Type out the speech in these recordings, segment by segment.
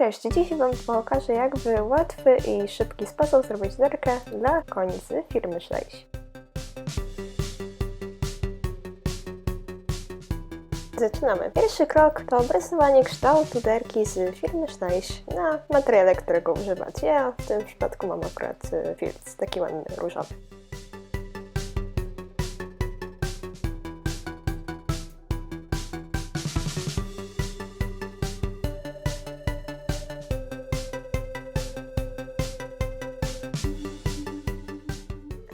Cześć, dziś Wam pokażę jak w łatwy i szybki sposób zrobić derkę dla koni z firmy Schleich. Zaczynamy. Pierwszy krok to obrysowanie kształtu derki z firmy Schleich na materiale, którego używacie. Ja w tym przypadku mam akurat y, filc, taki ładny, różowy.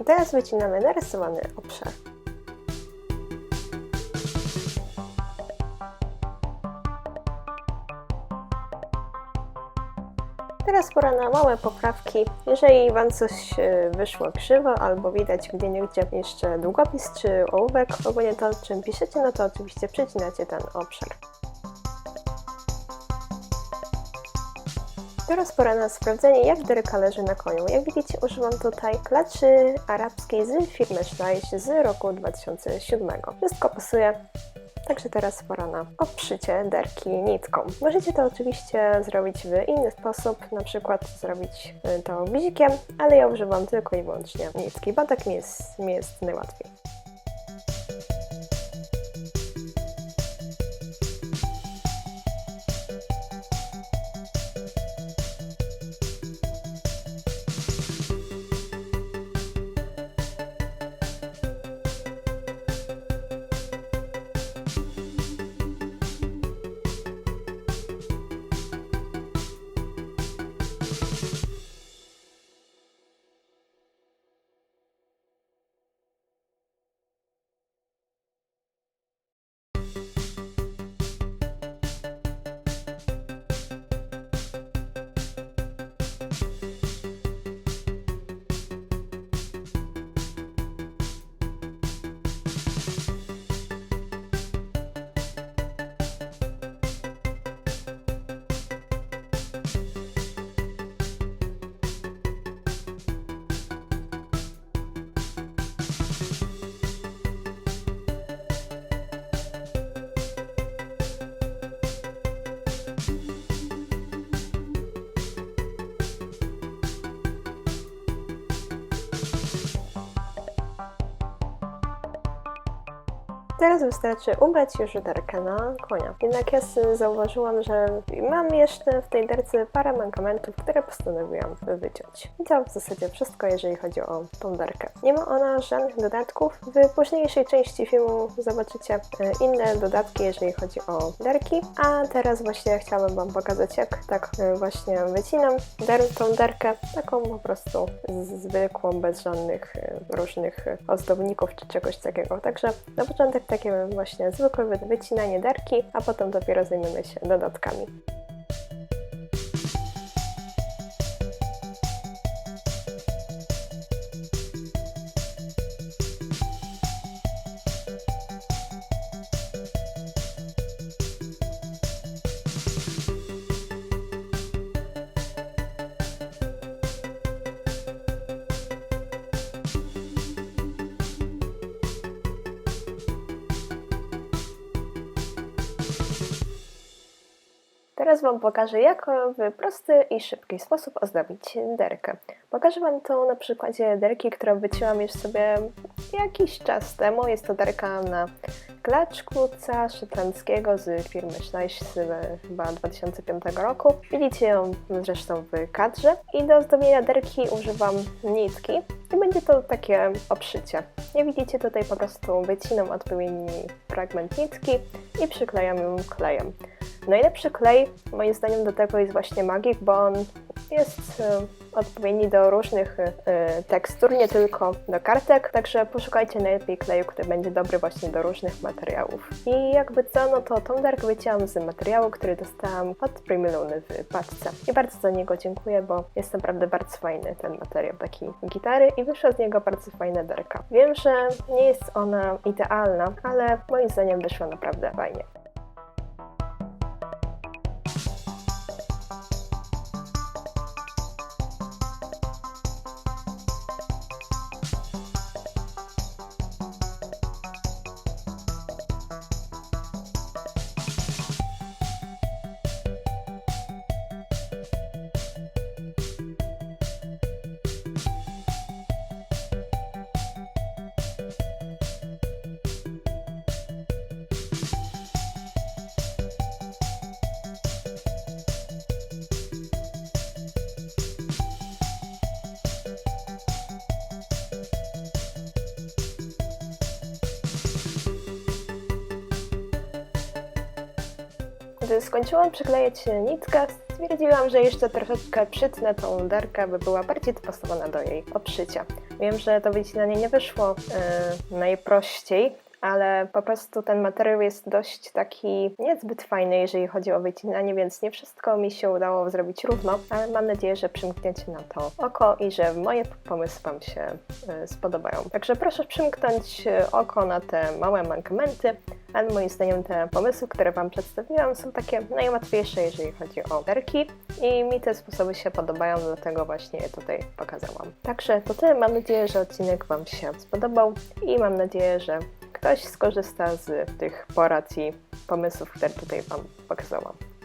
Teraz wycinamy narysowany obszar. Teraz pora na małe poprawki. Jeżeli Wam coś e, wyszło krzywo, albo widać gdzie niegdzie jeszcze długopis czy ołówek, ogólnie to czym piszecie, no to oczywiście przecinacie ten obszar. Teraz pora na sprawdzenie, jak derka leży na koniu. Jak widzicie, używam tutaj klaczy arabskiej z firmy Schleich z roku 2007. Wszystko pasuje, także teraz pora na obszycie derki nitką. Możecie to oczywiście zrobić w inny sposób, na przykład zrobić y, to guzikiem, ale ja używam tylko i wyłącznie nitki, bo tak mi jest, mi jest najłatwiej. Teraz wystarczy ubrać już derkę na konia. Jednak ja zauważyłam, że mam jeszcze w tej derce parę mankamentów, które postanowiłam wyciąć. I to w zasadzie wszystko, jeżeli chodzi o tą derkę. Nie ma ona żadnych dodatków. W późniejszej części filmu zobaczycie e, inne dodatki, jeżeli chodzi o derki. A teraz właśnie chciałabym Wam pokazać, jak tak e, właśnie wycinam der tą derkę, taką po prostu zwykłą, bez żadnych e, różnych ozdobników czy czegoś takiego. Także na początek takie właśnie zwykłe wy- wycinanie derki, a potem dopiero zajmiemy się dodatkami. Teraz Wam pokażę, jak w prosty i szybki sposób ozdobić derkę. Pokażę Wam to na przykładzie derki, którą wycięłam już sobie jakiś czas temu. Jest to derka na klacz kłódca z firmy Schleich z chyba 2005 roku. Widzicie ją zresztą w kadrze. I do ozdobienia derki używam nitki i będzie to takie obszycie. Jak widzicie tutaj po prostu wycinam odpowiedni fragment nitki i przyklejam ją klejem. Najlepszy klej moim zdaniem do tego jest właśnie Magic, bo on jest e, odpowiedni do różnych e, tekstur, nie tylko do kartek, także poszukajcie najlepiej kleju, który będzie dobry właśnie do różnych materiałów. I jakby co, no to tą derkę wycięłam z materiału, który dostałam od Primeluny w paczce. I bardzo za niego dziękuję, bo jest naprawdę bardzo fajny ten materiał, taki gitary i wyszła z niego bardzo fajna derka. Wiem, że nie jest ona idealna, ale moim zdaniem wyszła naprawdę fajnie. Gdy skończyłam przyklejać nitkę, stwierdziłam, że jeszcze troszeczkę przytnę tą derkę, by była bardziej dopasowana do jej obszycia. Wiem, że to wycinanie nie wyszło yy, najprościej, ale po prostu ten materiał jest dość taki niezbyt fajny, jeżeli chodzi o wycinanie, więc nie wszystko mi się udało zrobić równo, ale mam nadzieję, że przymkniecie na to oko i że moje pomysły Wam się y, spodobają. Także proszę przymknąć y, oko na te małe mankamenty, ale moim zdaniem te pomysły, które Wam przedstawiłam są takie najłatwiejsze, jeżeli chodzi o derki i mi te sposoby się podobają, dlatego właśnie je tutaj pokazałam. Także to tyle, mam nadzieję, że odcinek Wam się spodobał i mam nadzieję, że ktoś skorzysta z tych porad i pomysłów, które tutaj Wam pokazałam.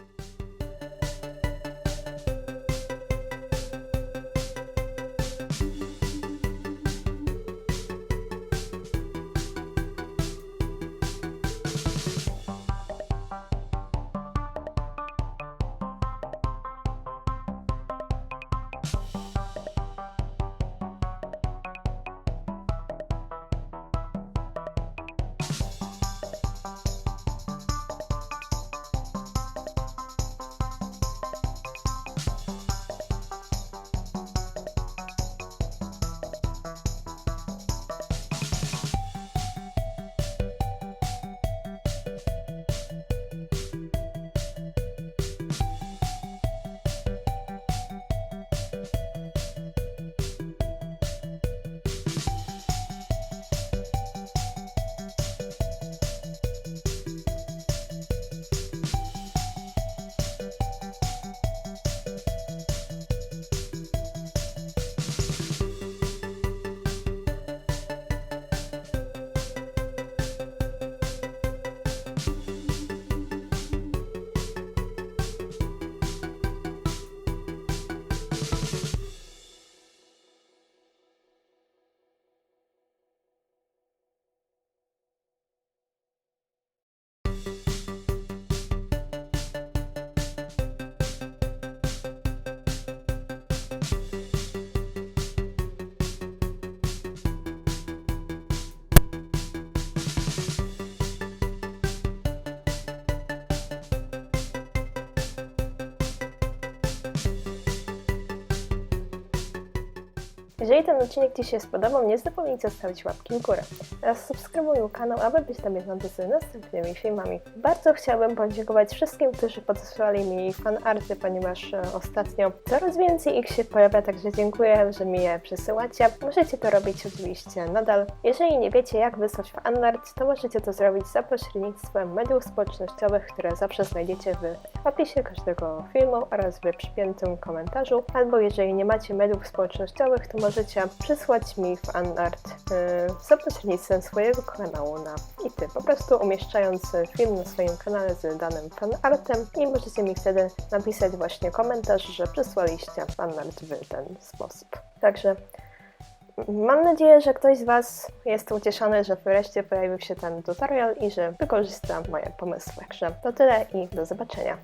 Jeżeli ten odcinek Ci się spodobał, nie zapomnijcie zostawić łapki w górę oraz subskrybuj mój kanał, aby być na bieżąco z następnymi filmami. Bardzo chciałabym podziękować wszystkim, którzy podesłali mi fanarty, ponieważ e, ostatnio coraz więcej ich się pojawia, także dziękuję, że mi je przesyłacie. Możecie to robić oczywiście nadal. Jeżeli nie wiecie, jak wysłać fanart, to możecie to zrobić za pośrednictwem mediów społecznościowych, które zawsze znajdziecie w opisie każdego filmu oraz w przypiętym komentarzu. Albo jeżeli nie macie mediów społecznościowych, to możecie przysłać mi fanart yy, za pośrednictwem swojego kanału naity. Po prostu umieszczając film na swoim kanale z danym fanartem i możecie mi wtedy napisać właśnie komentarz, że przysłaliście fanart w ten sposób. Także Mam nadzieję, że ktoś z Was jest ucieszony, że wreszcie pojawił się ten tutorial i że wykorzysta moje pomysły. Także to tyle i do zobaczenia.